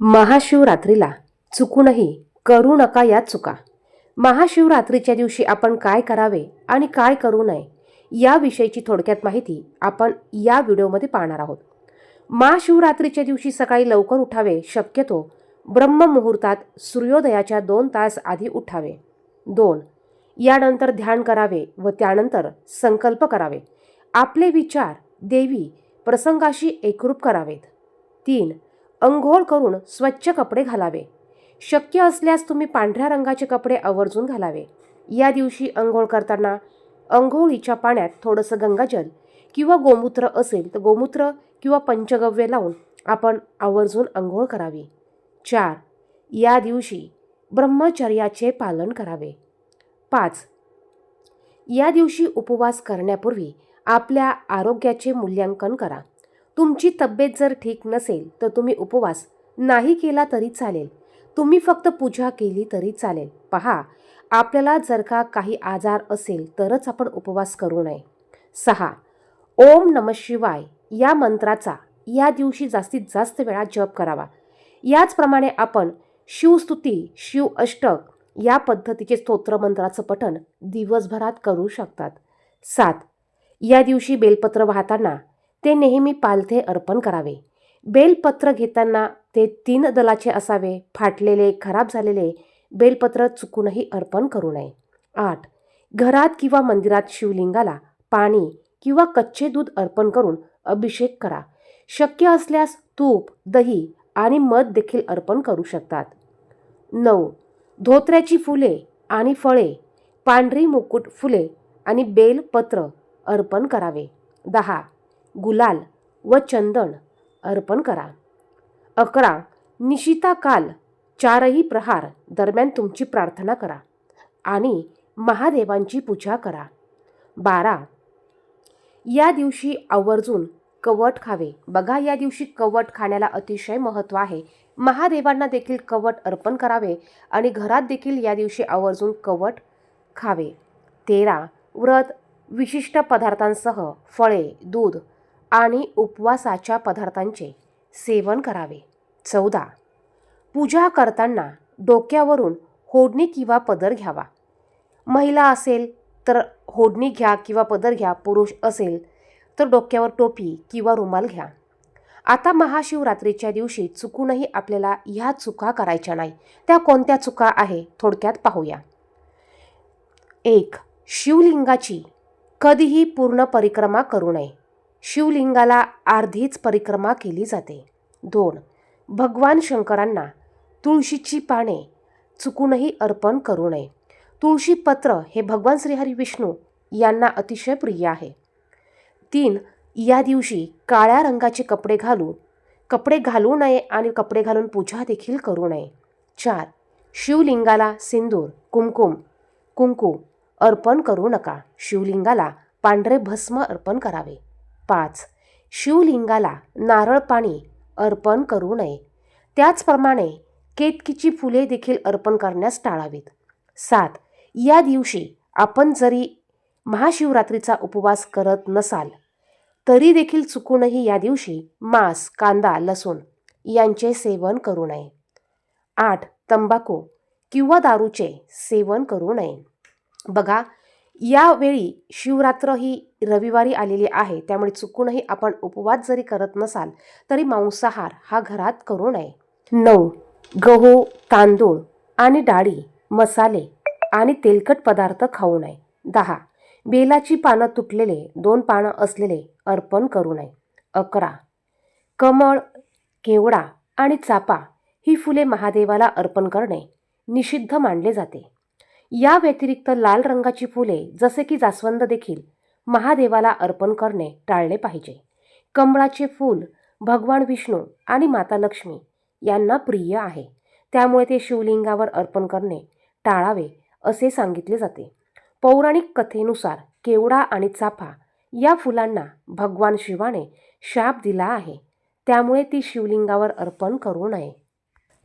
महाशिवरात्रीला चुकूनही करू नका या चुका. महाशिवरात्रीच्या दिवशी आपण काय करावे आणि काय करू नये याविषयीची थोडक्यात माहिती आपण या व्हिडिओमध्ये पाहणार आहोत. महाशिवरात्रीच्या दिवशी सकाळी लवकर उठावे शक्यतो ब्रह्ममुहूर्तात सूर्योदयाच्या दोन तास आधी उठावे. दोन यानंतर ध्यान करावे व त्यानंतर संकल्प करावे. आपले विचार देवी प्रसंगाशी एकरूप करावेत. तीन अंघोळ करून स्वच्छ कपडे घालावे. शक्य असल्यास तुम्ही पांढऱ्या रंगाचे कपडे आवर्जून घालावे. या दिवशी अंघोळ करताना अंघोळीच्या पाण्यात थोडंसं गंगाजल किंवा गोमूत्र असेल तर गोमूत्र किंवा पंचगव्य लावून आपण आवर्जून अंघोळ करावी. चार. या दिवशी ब्रह्मचर्याचे पालन करावे. पाच. या दिवशी उपवास करण्यापूर्वी आपल्या आरोग्याचे मूल्यांकन करा. तुमची तब्येत जर ठीक नसेल तर तुम्ही उपवास नाही केला तरी चालेल. तुम्ही फक्त पूजा केली तरी चालेल. पहा आपल्याला जर का काही आजार असेल तरच आपण उपवास करू नये. सहा ओम नम शिवाय या मंत्राचा या दिवशी जास्तीत जास्त वेळा जप करावा. याचप्रमाणे आपण शिवस्तुती शिव अष्टक या पद्धतीचे स्तोत्रमंत्राचं पठण दिवसभरात करू शकतात. सात या दिवशी बेलपत्र वाहताना ते नेहमी पालथे अर्पण करावे. बेलपत्र घेताना ते तीन दलाचे असावे फाटलेले खराब झालेले बेलपत्र चुकूनही अर्पण करू नये. आठ. घरात किंवा मंदिरात शिवलिंगाला पाणी किंवा कच्चे दूध अर्पण करून अभिषेक करा. शक्य असल्यास तूप दही आणि मध देखील अर्पण करू शकतात. नऊ. धोत्र्याची फुले आणि फळे पांढरी मुकुट फुले आणि बेलपत्र अर्पण करावे. दहा. गुलाल व चंदन अर्पण करा. अकरा निशिता काल चारही प्रहार दरम्यान तुमची प्रार्थना करा आणि महादेवांची पूजा करा. बारा या दिवशी आवर्जून कवट खावे. बघा या दिवशी कवट खाण्याला अतिशय महत्त्व आहे. महादेवांना देखील कवट अर्पण करावे आणि घरात देखील या दिवशी आवर्जून कवट खावे. तेरा व्रत विशिष्ट पदार्थांसह फळे दूध आणि उपवासाच्या पदार्थांचे सेवन करावे. चौदा. पूजा करताना डोक्यावरून होडणी किंवा पदर घ्यावा. महिला असेल तर होडणी घ्या किंवा पदर घ्या पुरुष असेल तर डोक्यावर टोपी किंवा रुमाल घ्या. आता महाशिवरात्रीच्या दिवशी चुकूनही आपल्याला ह्या चुका करायच्या नाही. त्या कोणत्या चुका आहे थोडक्यात पाहूया. एक शिवलिंगाची कधीही पूर्ण परिक्रमा करू नये. शिवलिंगाला अर्धीच परिक्रमा केली जाते. दोन भगवान शंकरांना तुळशीची पाने चुकूनही अर्पण करू नये. तुळशी पत्र हे भगवान श्रीहरी विष्णू यांना अतिशय प्रिय आहे. तीन या दिवशी काळ्या रंगाचे कपडे घालू कपडे घालू नये आणि कपडे घालून पूजा देखील करू नये. चार शिवलिंगाला सिंदूर कुमकुम कुंकू अर्पण करू नका. शिवलिंगाला पांढरे भस्म अर्पण करावे. पाच. शिवलिंगाला नारळ पाणी अर्पण करू नये. त्याचप्रमाणे केतकीची फुले देखील अर्पण करण्यास टाळावीत. सात. या दिवशी आपण जरी महाशिवरात्रीचा उपवास करत नसाल तरी देखील चुकूनही या दिवशी मांस कांदा लसूण यांचे सेवन करू नये. आठ. तंबाखू किंवा दारूचे सेवन करू नये. बघा यावेळी शिवरात्र ही रविवारी आलेली आहे. त्यामुळे चुकूनही आपण उपवास जरी करत नसाल तरी मांसाहार हा घरात करू नये. नऊ. गहू तांदूळ आणि डाळी मसाले आणि तेलकट पदार्थ खाऊ नये. दहा. बेलाची पानं तुटलेले दोन पानं असलेले अर्पण करू नये. अकरा. कमळ केवडा आणि चापा ही फुले महादेवाला अर्पण करणे निषिद्ध मानले जाते. या व्यतिरिक्त लाल रंगाची फुले जसे की जास्वंद देखील महादेवाला अर्पण करणे टाळले पाहिजे. कमळाचे फूल भगवान विष्णू आणि माता लक्ष्मी यांना प्रिय आहे. त्यामुळे ते शिवलिंगावर अर्पण करणे टाळावे असे सांगितले जाते. पौराणिक कथेनुसार केवडा आणि चाफा या फुलांना भगवान शिवाने शाप दिला आहे. त्यामुळे ती शिवलिंगावर अर्पण करू नये.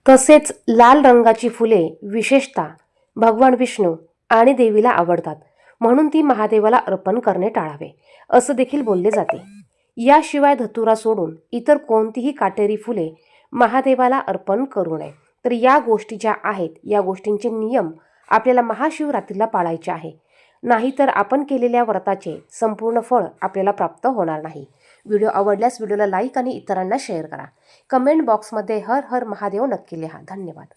तसेच लाल रंगाची फुले विशेषतः भगवान विष्णू आणि देवीला आवडतात. म्हणून ती महादेवाला अर्पण करणे टाळावे. असं देखील बोलले जाते. याशिवाय धतुरा सोडून इतर कोणतीही काटेरी फुले महादेवाला अर्पण करू नये. तर या गोष्टी ज्या आहेत या गोष्टींचे नियम आपल्याला महाशिवरात्रीला पाळायचे आहे. नाहीतर आपण केलेल्या व्रताचे संपूर्ण फळ आपल्याला प्राप्त होणार नाही. व्हिडिओ आवडल्यास व्हिडिओला लाईक आणि इतरांना शेअर करा. कमेंट बॉक्समध्ये हर हर महादेव नक्की लिहा. धन्यवाद.